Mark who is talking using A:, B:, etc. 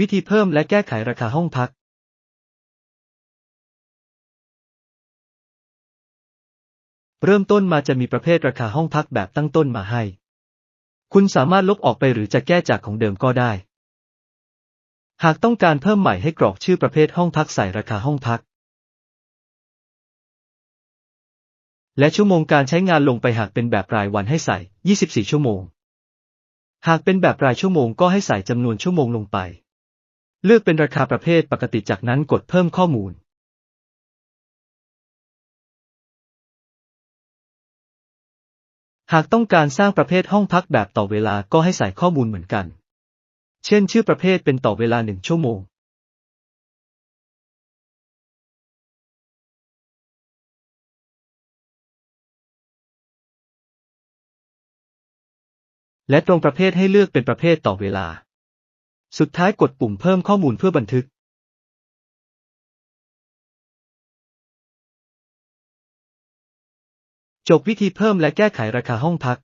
A: วิธีเพิ่มและแก้ไขราคาห้องพักเริ่มต้นมาจะมีประเภทราคาห้องพักแบบตั้งต้นมาให้ คุณสามารถลบออกไปหรือจะแก้จากของเดิมก็ได้ หากต้องการเพิ่มใหม่ให้กรอกชื่อประเภทห้องพักใส่ราคาห้องพัก และชั่วโมงการใช้งานลงไปหากเป็นแบบรายวันให้ใส่ 24 ชั่วโมง หากเป็นแบบรายชั่วโมงก็ให้ใส่จำนวนชั่วโมงลงไป เลือกเป็นราคาประเภทปกติจากนั้นกดเพิ่มข้อมูลหากต้องการสร้างประเภทห้องพักแบบต่อเวลาก็ให้ใส่ข้อมูลเหมือนกัน เช่นชื่อประเภทเป็นต่อเวลาหนึ่งชั่วโมง และตรงประเภทให้เลือกเป็นประเภทต่อเวลา สุดท้ายกดปุ่มเพิ่มข้อมูลเพื่อบันทึกจบวิธีเพิ่มและแก้ไขราคาห้องพัก